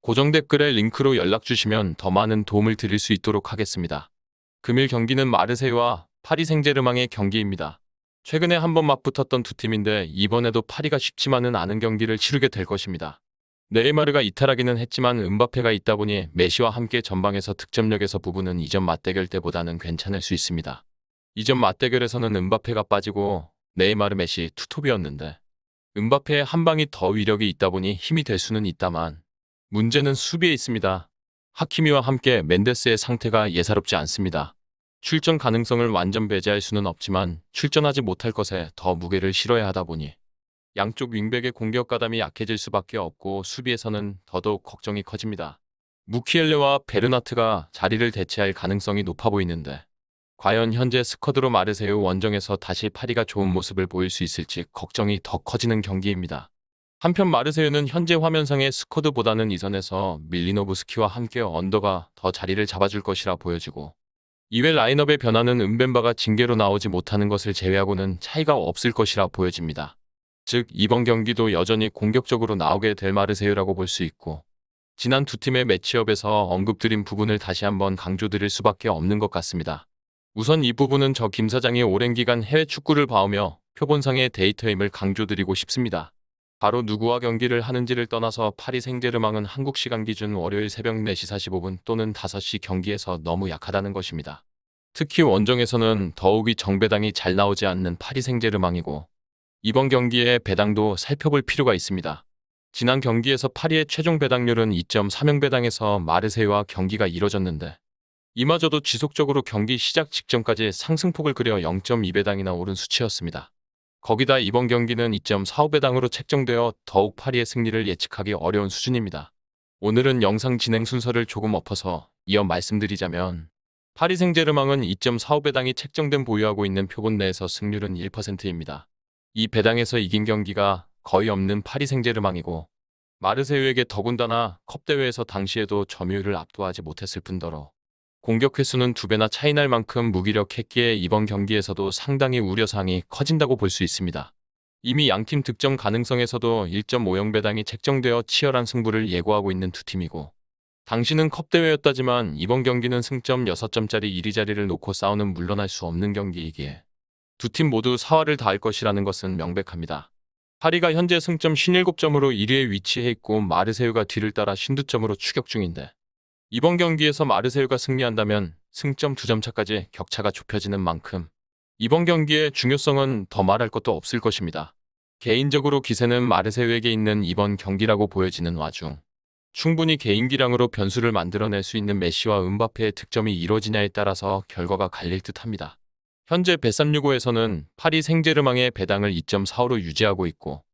고정 댓글에 링크로 연락 주시면 더 많은 도움을 드릴 수 있도록 하겠습니다. 금일 경기는 마르세유와 파리 생제르망의 경기입니다. 최근에 한 번 맞붙었던 두 팀인데 이번에도 파리가 쉽지만은 않은 경기를 치르게 될 것입니다. 네이마르가 이탈하기는 했지만 은바페가 있다 보니 메시와 함께 전방에서 득점력에서 부분은 이전 맞대결 때보다는 괜찮을 수 있습니다. 이전 맞대결에서는 은바페가 빠지고 네이마르 메시 투톱이었는데 은바페의 한 방이 더 위력이 있다 보니 힘이 될 수는 있다만 문제는 수비에 있습니다. 하키미와 함께 멘데스의 상태가 예사롭지 않습니다. 출전 가능성을 완전 배제할 수는 없지만 출전하지 못할 것에 더 무게를 실어야 하다 보니 양쪽 윙백의 공격 가담이 약해질 수밖에 없고 수비에서는 더더욱 걱정이 커집니다. 무키엘레와 베르나트가 자리를 대체할 가능성이 높아 보이는데 과연 현재 스쿼드로 마르세유 원정에서 다시 파리가 좋은 모습을 보일 수 있을지 걱정이 더 커지는 경기입니다. 한편 마르세유는 현재 화면상의 스쿼드보다는 이선에서 밀리노브스키와 함께 언더가 더 자리를 잡아줄 것이라 보여지고 이외 라인업의 변화는 은벤바가 징계로 나오지 못하는 것을 제외하고는 차이가 없을 것이라 보여집니다. 즉 이번 경기도 여전히 공격적으로 나오게 될 마르세유라고 볼 수 있고 지난 두 팀의 매치업에서 언급드린 부분을 다시 한번 강조드릴 수밖에 없는 것 같습니다. 우선 이 부분은 저 김 사장이 오랜 기간 해외 축구를 봐오며 표본상의 데이터임을 강조드리고 싶습니다. 바로 누구와 경기를 하는지를 떠나서 파리 생제르망은 한국 시간 기준 월요일 새벽 4시 45분 또는 5시 경기에서 너무 약하다는 것입니다. 특히 원정에서는 더욱이 정배당이 잘 나오지 않는 파리 생제르망이고 이번 경기의 배당도 살펴볼 필요가 있습니다. 지난 경기에서 파리의 최종 배당률은 2.3영 배당에서 마르세유와 경기가 이뤄졌는데 이마저도 지속적으로 경기 시작 직전까지 상승폭을 그려 0.2배당이나 오른 수치였습니다. 거기다 이번 경기는 2.45배당으로 책정되어 더욱 파리의 승리를 예측하기 어려운 수준입니다. 오늘은 영상 진행 순서를 조금 엎어서 이어 말씀드리자면 파리 생제르망은 2.45배당이 책정된 보유하고 있는 표본 내에서 승률은 1%입니다. 이 배당에서 이긴 경기가 거의 없는 파리 생제르망이고 마르세유에게 더군다나 컵 대회에서 당시에도 점유율을 압도하지 못했을 뿐더러 공격 횟수는 두 배나 차이 날 만큼 무기력했기에 이번 경기에서도 상당히 우려사항이 커진다고 볼 수 있습니다. 이미 양팀 득점 가능성에서도 1.5영 배당이 책정되어 치열한 승부를 예고하고 있는 두 팀이고 당시는 컵 대회였다지만 이번 경기는 승점 6점짜리 1위 자리를 놓고 싸우는 물러날 수 없는 경기이기에 두 팀 모두 사활을 다할 것이라는 것은 명백합니다. 파리가 현재 승점 57점으로 1위에 위치해 있고 마르세유가 뒤를 따라 52점으로 추격 중인데 이번 경기에서 마르세유가 승리한다면 승점 2점 차까지 격차가 좁혀지는 만큼 이번 경기의 중요성은 더 말할 것도 없을 것입니다. 개인적으로 기세는 마르세유에게 있는 이번 경기라고 보여지는 와중 충분히 개인기량으로 변수를 만들어낼 수 있는 메시와 은바페의 득점이 이뤄지냐에 따라서 결과가 갈릴 듯합니다. 현재 베삼65에서는 파리 생제르망의 배당을 2.45로 유지하고 있고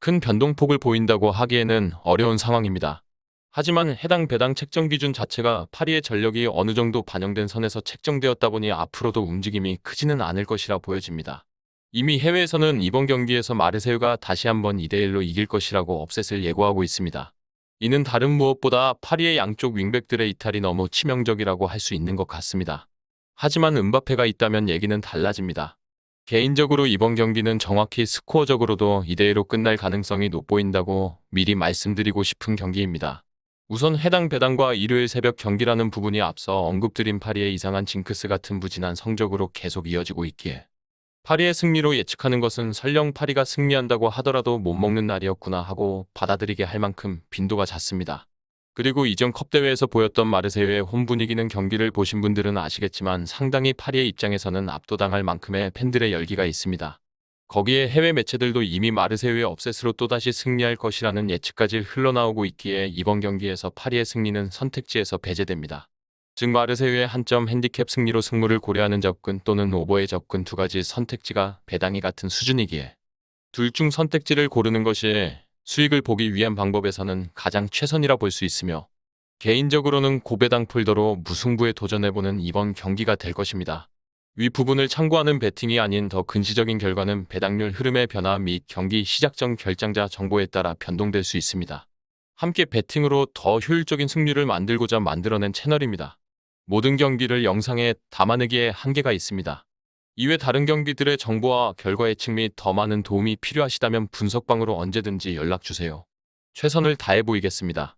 큰 변동폭을 보인다고 하기에는 어려운 상황입니다. 하지만 해당 배당 책정 기준 자체가 파리의 전력이 어느 정도 반영된 선에서 책정되었다 보니 앞으로도 움직임이 크지는 않을 것이라 보여집니다. 이미 해외에서는 이번 경기에서 마르세유가 다시 한번 2대1로 이길 것이라고 업셋을 예고하고 있습니다. 이는 다른 무엇보다 파리의 양쪽 윙백들의 이탈이 너무 치명적이라고 할 수 있는 것 같습니다. 하지만 은바페가 있다면 얘기는 달라집니다. 개인적으로 이번 경기는 정확히 스코어적으로도 2대1로 끝날 가능성이 높보인다고 미리 말씀드리고 싶은 경기입니다. 우선 해당 배당과 일요일 새벽 경기라는 부분이 앞서 언급드린 파리의 이상한 징크스 같은 부진한 성적으로 계속 이어지고 있기에 파리의 승리로 예측하는 것은 설령 파리가 승리한다고 하더라도 못 먹는 날이었구나 하고 받아들이게 할 만큼 빈도가 잦습니다. 그리고 이전 컵대회에서 보였던 마르세유의 홈 분위기는 경기를 보신 분들은 아시겠지만 상당히 파리의 입장에서는 압도당할 만큼의 팬들의 열기가 있습니다. 거기에 해외 매체들도 이미 마르세유의 업셋으로 또다시 승리할 것이라는 예측까지 흘러나오고 있기에 이번 경기에서 파리의 승리는 선택지에서 배제됩니다. 즉 마르세유의 한 점 핸디캡 승리로 승부를 고려하는 접근 또는 오버의 접근 두 가지 선택지가 배당이 같은 수준이기에 둘 중 선택지를 고르는 것이 수익을 보기 위한 방법에서는 가장 최선이라 볼 수 있으며 개인적으로는 고배당 폴더로 무승부에 도전해보는 이번 경기가 될 것입니다. 위 부분을 참고하는 배팅이 아닌 더 근시적인 결과는 배당률 흐름의 변화 및 경기 시작 전 결장자 정보에 따라 변동될 수 있습니다. 함께 배팅으로 더 효율적인 승률을 만들고자 만들어낸 채널입니다. 모든 경기를 영상에 담아내기에 한계가 있습니다. 이외 다른 경기들의 정보와 결과 예측 및 더 많은 도움이 필요하시다면 분석방으로 언제든지 연락주세요. 최선을 다해 보이겠습니다.